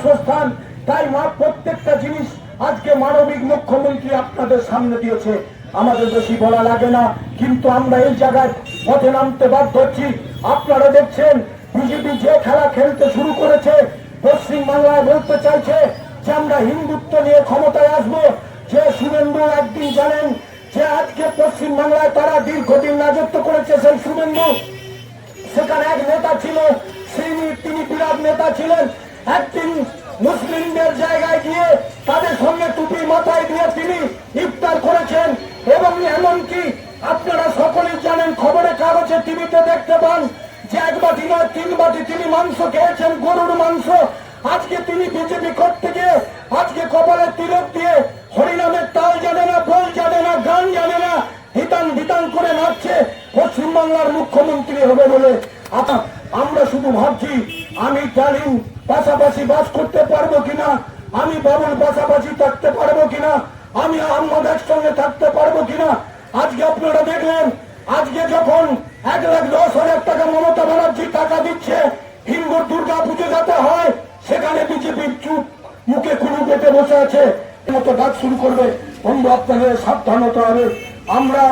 বাসস্থান তাই মা, প্রত্যেকটা জিনিস আজকে মানবিক মুখ্যমন্ত্রী আপনাদের সামনে দিয়েছে। আমাদের বেশি বলা লাগে না, কিন্তু আমরা এই জায়গায় পথে নামতে বাধ্য হচ্ছি। আপনারা দেখছেন, বিজেপি যে খেলা খেলতে শুরু করেছে পশ্চিম বাংলায় বলতে চাইছে যে আমরা হিন্দুত্ব নিয়ে ক্ষমতায় আসব। যে শুভেন্দু একদিন জানেন যে আজকে পশ্চিম বাংলায় তারা দীর্ঘদিন রাজত্ব করেছে, সেই শুভেন্দু। সেখানে এক নেতা ছিল তিনি তিনি বিরাট নেতা ছিলেন। একদিন মুসলিমদের জায়গায় গিয়ে তাদের সঙ্গে টুপি মাথায় দিয়ে তিনি ইফতার করেছেন এবং এমনকি আপনারা সকলেই জানেন খবরের কাগজে টিভিতে দেখতে পান যে এক বাটি নয়, তিন বাটি তিনি মাংস খেয়েছেন, গরুর মাংস। আজকে তিনি বিজেপি করতে গিয়ে আজকে কপালে তিলক দিয়ে হরিনামের তাল জানে না, বল জানে না, গান জানে না, হিতান বিতান করে নাচছে। পশ্চিমবাংলার মুখ্যমন্ত্রী হবে বলে আমরা শুধু ভাবছি আমি জালিম পাশাপাশি বাস করতে পারব কিনা, আমি বাবুল পাশাপাশি থাকতে পারব কিনা, আমি আহমদ একসঙ্গে থাকতে পারব কিনা, আজকে আপনারা দেখলেন, আজকে যখন এক লাখ দশ হাজার টাকা মমতা ব্যানার্জি টাকা দিচ্ছে হিন্দুর দুর্গা পুজো যাতে হয়, সেখানে বিজেপির চুপ মুখে কুলু পেতে বসে আছে মতো ডাক শুরু করবে। বন্ধু, আপনাদের সাবধান হতে হবে। আমরা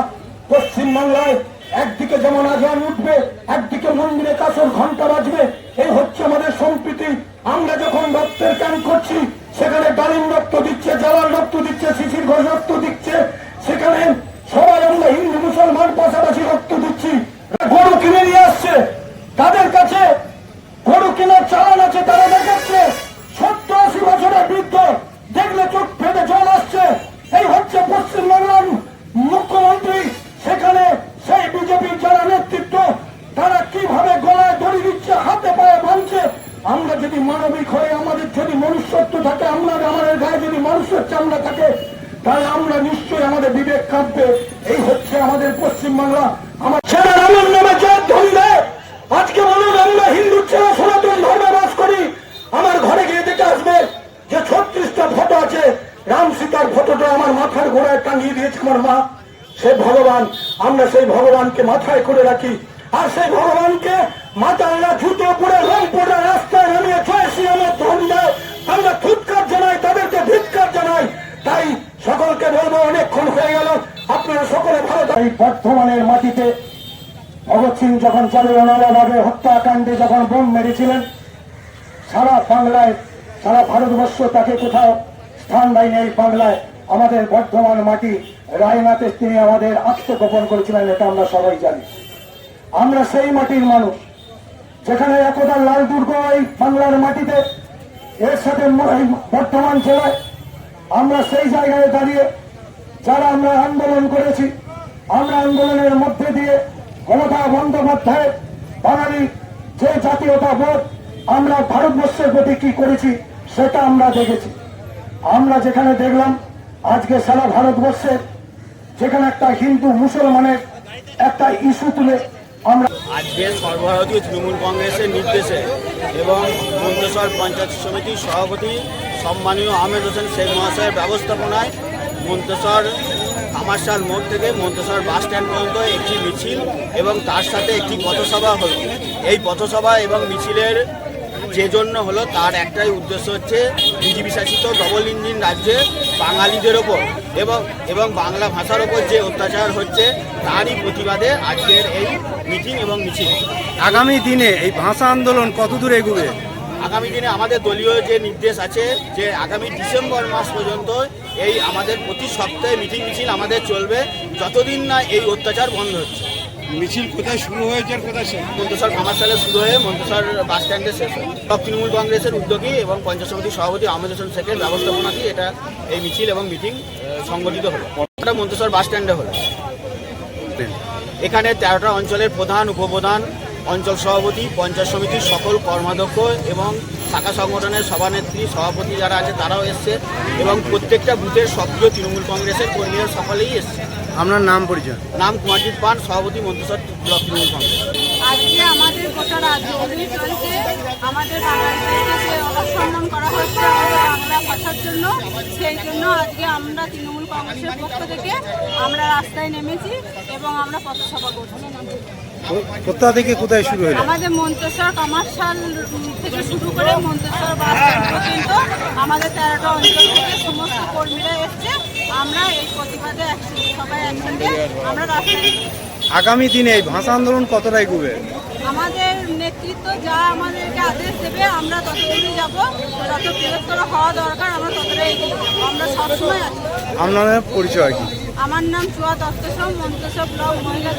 পশ্চিমবাংলায় একদিকে যেমন আজান উঠবে, একদিকে মন্দিরে কাসর ঘণ্টা বাজবে এই হচ্ছে আমাদের সম্প্রীতি। আমরা যখন রক্তের ক্যাম্প করছি, সেখানে ডালিম রক্ত দিচ্ছে জ্বালার রক্ত দিচ্ছে, শিশির ঘোষ রক্ত দিচ্ছে, সেখানে সবাই আমরা হিন্দু মুসলমান পাশাপাশি রক্ত দিচ্ছি গরু কিনে নিয়ে আসছে তাদের কাছে গরু কেনার চালান আছে তারা দেখাচ্ছে সত্তর আশি বছরের বৃদ্ধ দেখলে চোখ ফেটে জল আসছে এই হচ্ছে পশ্চিমবাংলার মুখ্যমন্ত্রী সেখানে সেই বিজেপির যারা নেতৃত্ব তারা কীভাবে গলায় দড়ি দিচ্ছে হাতে পায়ে বাঁধছে আমরা যদি মানবিক হয়ে আমাদের যদি মনুষ্যত্ব থাকে আমরা আমাদের গায়ে যদি মানুষের চামড়া থাকে, তাহলে আমরা নিশ্চয়ই আমাদের বিবেক কাঁদবে এই হচ্ছে আমাদের পশ্চিমবাংলা আমার ছেলে রামের নামে জয় ধরবে আজকে বলুন আমরা হিন্দু ছেলে, সনাতন ধর্মে বাস করি। আমার ঘরে গিয়ে দেখে আসবে যে ছত্রিশটা ফটো আছে। রাম সীতার ফটোটা আমার মাথার গোড়ায় টাঙিয়ে দিয়েছে আমার মা। সে ভগবান, আমরা সেই ভগবানকে মাথায় করে রাখি। আর সেই ভগবানকে না জুতো পরে রং পরে রাস্তায় নামিয়ে জয় ধন দেয় আমরা এই বর্ধমানের মাটিতে ভগৎ সিং যখন চলে চালুনাভাবে হত্যাকাণ্ডে যখন বোম মেরেছিলেন, সারা বাংলায়, সারা ভারতবর্ষ তাকে কোথাও স্থান দেয়নি এই বাংলায়। আমাদের বর্ধমান মাটি রায়নাথে তিনি আমাদের আত্মগোপন করেছিলেন এটা আমরা সবাই জানি। আমরা সেই মাটির মানুষ, যেখানে একদা লাল দুর্গ এই বাংলার মাটিতে, এর সাথে বর্ধমান জেলায়। আমরা সেই জায়গায় দাঁড়িয়ে, যারা আমরা আন্দোলন করেছি আমরা আন্দোলনের মধ্যে দিয়ে মমতা বন্দ্যোপাধ্যায়, বাঙালি যে জাতীয়তা বোধ আমরা ভারতবর্ষের প্রতি কি করেছি সেটা আমরা দেখেছি। আমরা যেখানে দেখলাম আজকে সারা ভারতবর্ষের যেখানে একটা হিন্দু মুসলমানের একটা ইস্যু তুলে আমরা আজকে সর্বভারতীয় তৃণমূল কংগ্রেসের নির্দেশে এবং মন্তেশ্বর পঞ্চায়েত সমিতির সভাপতি সম্মানীয় আহমেদ হোসেন শেখ মহাশয়ের ব্যবস্থাপনায় মন্তেশ্বর কামারশাল মোড় থেকে মন্তেশ্বর বাস স্ট্যান্ড পর্যন্ত একটি মিছিল এবং তার সাথে একটি পথসভা হল। এই পথসভা এবং মিছিলের যে জন্য হলো তার একটাই উদ্দেশ্য হচ্ছে বিজেপি শাসিত ডবল ইঞ্জিন রাজ্যে বাঙালিদের ওপর এবং এবং বাংলা ভাষার ওপর যে অত্যাচার হচ্ছে তারই প্রতিবাদে আজকের এই মিটিং এবং মিছিল। আগামী দিনে এই ভাষা আন্দোলন কত দূর এগুবে? আগামী দিনে আমাদের দলীয় যে নির্দেশ আছে যে আগামী ডিসেম্বর মাস পর্যন্ত এই আমাদের প্রতি সপ্তাহে মিটিং মিছিল আমাদের চলবে যতদিন না এই অত্যাচার বন্ধ হচ্ছে। মিছিল কোথায় শুরু হয়েছে আর কোথায় শেষ? কামারশালে শুরু হয়ে মন্তেশ্বর বাস স্ট্যান্ডে শেষ সব তৃণমূল কংগ্রেসের উদ্যোগী এবং পঞ্চায়েত সমিতির সভাপতি আহমেদ হোসেন শেখের ব্যবস্থাপনাতেই এটা এই মিছিল এবং মিটিং সংগঠিত হলো। এটা মন্তেশ্বর বাস স্ট্যান্ডে হলো। এখানে তেরোটা অঞ্চলের প্রধান উপপ্রধান অঞ্চল সভাপতি পঞ্চায়েত সমিতির সকল কর্মাধ্যক্ষ এবং শাখা সংগঠনের সভানেত্রী সভাপতি যারা আছে তারাও এসছে এবং প্রত্যেকটা বুথের সক্রিয় তৃণমূল কংগ্রেসের কর্মীরা সকলেই এসছে। আপনার নাম পরিচয়? নাম কুমারজিৎ পান সভাপতি মন্তেশ্বর ব্লক তৃণমূল কংগ্রেস। আজকে আমাদের গোটা রাজ্য আমাদের অসম্মান করা হচ্ছে বাংলা ভাষার জন্য। সেই জন্য আজকে আমরা তৃণমূল কংগ্রেসের পক্ষ থেকে আমরা রাস্তায় নেমেছি এবং আমরা পথসভা করছি। কোথা থেকে কোথায় শুরু হলো? আমাদের মন্তেশ্বর কামারশাল থেকে শুরু করে মন্তেশ্বর বাস পর্যন্ত আমাদের তেরোটা অঞ্চল থেকে সমস্ত কর্মীরা এসছে। আমরা এই প্রতিবাদে একসাথে সবাই একসঙ্গে আমরা রাস্তায় আগামী দিনে এই ভাষা আন্দোলন কতটা এগুবে আমাদের নেতৃত্ব যা আমাদেরকে আদেশ দেবে আমরা ততদূরই যাব। যত বৃহত্তর হওয়া দরকার আমরা ততটাই এগিয়ে আমরা সবসময় আছি। আপনাদের পরিচয় কি? আমার নাম চুয়া দত্ত সোম মন্তেশ্বর ব্লক মহিলা